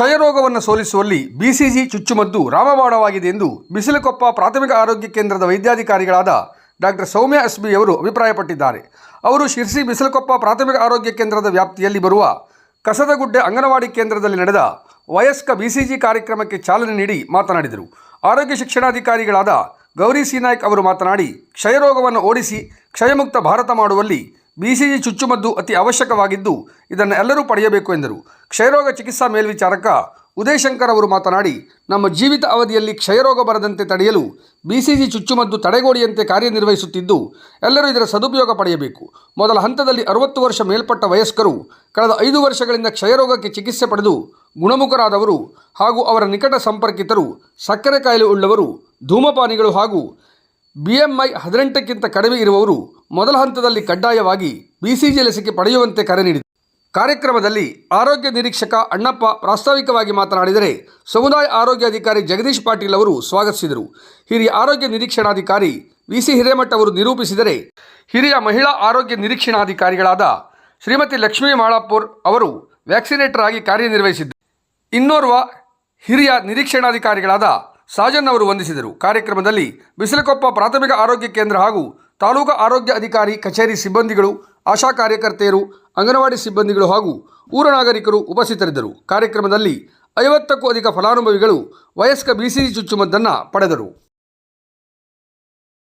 ಕ್ಷಯರೋಗವನ್ನು ಸೋಲಿಸುವಲ್ಲಿ BCG ಚುಚ್ಚುಮದ್ದು ರಾಮಬಾಣವಾಗಿದೆ ಎಂದು ಬಿಸಿಲುಕೊಪ್ಪ ಪ್ರಾಥಮಿಕ ಆರೋಗ್ಯ ಕೇಂದ್ರದ ವೈದ್ಯಾಧಿಕಾರಿಗಳಾದ ಡಾಕ್ಟರ್ ಸೌಮ್ಯ ಎಸ್ ಬಿ ಅವರು ಅಭಿಪ್ರಾಯಪಟ್ಟಿದ್ದಾರೆ. ಅವರು ಶಿರ್ಸಿ ಬಿಸಿಲುಕೊಪ್ಪ ಪ್ರಾಥಮಿಕ ಆರೋಗ್ಯ ಕೇಂದ್ರದ ವ್ಯಾಪ್ತಿಯಲ್ಲಿ ಬರುವ ಕಸದಗುಡ್ಡೆ ಅಂಗನವಾಡಿ ಕೇಂದ್ರದಲ್ಲಿ ನಡೆದ ವಯಸ್ಕ ಬಿಸಿಜಿ ಕಾರ್ಯಕ್ರಮಕ್ಕೆ ಚಾಲನೆ ನೀಡಿ ಮಾತನಾಡಿದರು. ಆರೋಗ್ಯ ಶಿಕ್ಷಣಾಧಿಕಾರಿಗಳಾದ ಗೌರಿ ಸಿ ನಾಯ್ಕ್ ಅವರು ಮಾತನಾಡಿ, ಕ್ಷಯರೋಗವನ್ನು ಓಡಿಸಿ ಕ್ಷಯಮುಕ್ತ ಭಾರತ ಮಾಡುವಲ್ಲಿ ಬಿಸಿಜಿ ಚುಚ್ಚುಮದ್ದು ಅತಿ ಅವಶ್ಯಕವಾಗಿದ್ದು ಇದನ್ನು ಎಲ್ಲರೂ ಪಡೆಯಬೇಕು ಎಂದರು. ಕ್ಷಯರೋಗ ಚಿಕಿತ್ಸಾ ಮೇಲ್ವಿಚಾರಕ ಉದಯಶಂಕರ್ ಅವರು ಮಾತನಾಡಿ, ನಮ್ಮ ಜೀವಿತ ಅವಧಿಯಲ್ಲಿ ಕ್ಷಯರೋಗ ಬರದಂತೆ ತಡೆಯಲು ಬಿಸಿಸಿ ಚುಚ್ಚುಮದ್ದು ತಡೆಗೋಡೆಯಂತೆ ಕಾರ್ಯನಿರ್ವಹಿಸುತ್ತಿದ್ದು, ಎಲ್ಲರೂ ಇದರ ಸದುಪಯೋಗ ಪಡೆಯಬೇಕು. ಮೊದಲ ಹಂತದಲ್ಲಿ ಅರವತ್ತು ವರ್ಷ ಮೇಲ್ಪಟ್ಟ ವಯಸ್ಕರು ಕಳೆದ ಐದು ವರ್ಷಗಳಿಂದ ಕ್ಷಯರೋಗಕ್ಕೆ ಚಿಕಿತ್ಸೆ ಪಡೆದು ಗುಣಮುಖರಾದವರು ಹಾಗೂ ಅವರ ನಿಕಟ ಸಂಪರ್ಕಿತರು, ಸಕ್ಕರೆ ಕಾಯಿಲೆ ಉಳ್ಳವರು, ಧೂಮಪಾನಿಗಳು ಹಾಗೂ ಬಿಎಂಐ ಹದಿನೆಂಟಕ್ಕಿಂತ ಕಡಿಮೆ ಇರುವವರು ಮೊದಲ ಹಂತದಲ್ಲಿ ಕಡ್ಡಾಯವಾಗಿ ಬಿಸಿಜಿ ಲಸಿಕೆ ಪಡೆಯುವಂತೆ ಕರೆ ನೀಡಿದರು. ಕಾರ್ಯಕ್ರಮದಲ್ಲಿ ಆರೋಗ್ಯ ನಿರೀಕ್ಷಕ ಅಣ್ಣಪ್ಪ ಪ್ರಾಸ್ತಾವಿಕವಾಗಿ ಮಾತನಾಡಿದರೆ ಸಮುದಾಯ ಆರೋಗ್ಯ ಅಧಿಕಾರಿ ಜಗದೀಶ್ ಪಾಟೀಲ್ ಅವರು ಸ್ವಾಗತಿಸಿದರು. ಹಿರಿಯ ಆರೋಗ್ಯ ನಿರೀಕ್ಷಣಾಧಿಕಾರಿ ವಿ ಸಿ ಹಿರೇಮಠ ಅವರು ನಿರೂಪಿಸಿದರೆ ಹಿರಿಯ ಮಹಿಳಾ ಆರೋಗ್ಯ ನಿರೀಕ್ಷಣಾಧಿಕಾರಿಗಳಾದ ಶ್ರೀಮತಿ ಲಕ್ಷ್ಮೀ ಮಾಳಾಪುರ್ ಅವರು ವ್ಯಾಕ್ಸಿನೇಟರ್ ಆಗಿ ಕಾರ್ಯನಿರ್ವಹಿಸಿದ್ದರು ಇನ್ನೋರ್ವ ಹಿರಿಯ ನಿರೀಕ್ಷಣಾಧಿಕಾರಿಗಳಾದ ಸಾಜನ್ ಅವರು ವಂದಿಸಿದರು. ಕಾರ್ಯಕ್ರಮದಲ್ಲಿ ಬಿಸಿಲಕೊಪ್ಪ ಪ್ರಾಥಮಿಕ ಆರೋಗ್ಯ ಕೇಂದ್ರ ಹಾಗೂ ತಾಲೂಕು ಆರೋಗ್ಯ ಅಧಿಕಾರಿ ಕಚೇರಿ ಸಿಬ್ಬಂದಿಗಳು ಆಶಾ ಕಾರ್ಯಕರ್ತೆಯರು, ಅಂಗನವಾಡಿ ಸಿಬ್ಬಂದಿಗಳು ಹಾಗೂ ಊರ ನಾಗರಿಕರು ಉಪಸ್ಥಿತರಿದ್ದರು. ಕಾರ್ಯಕ್ರಮದಲ್ಲಿ ಐವತ್ತಕ್ಕೂ ಅಧಿಕ ಫಲಾನುಭವಿಗಳು, ವಯಸ್ಕ ಬಿಸಿಜಿ ಚುಚ್ಚುಮದ್ದನ್ನು ಪಡೆದರು.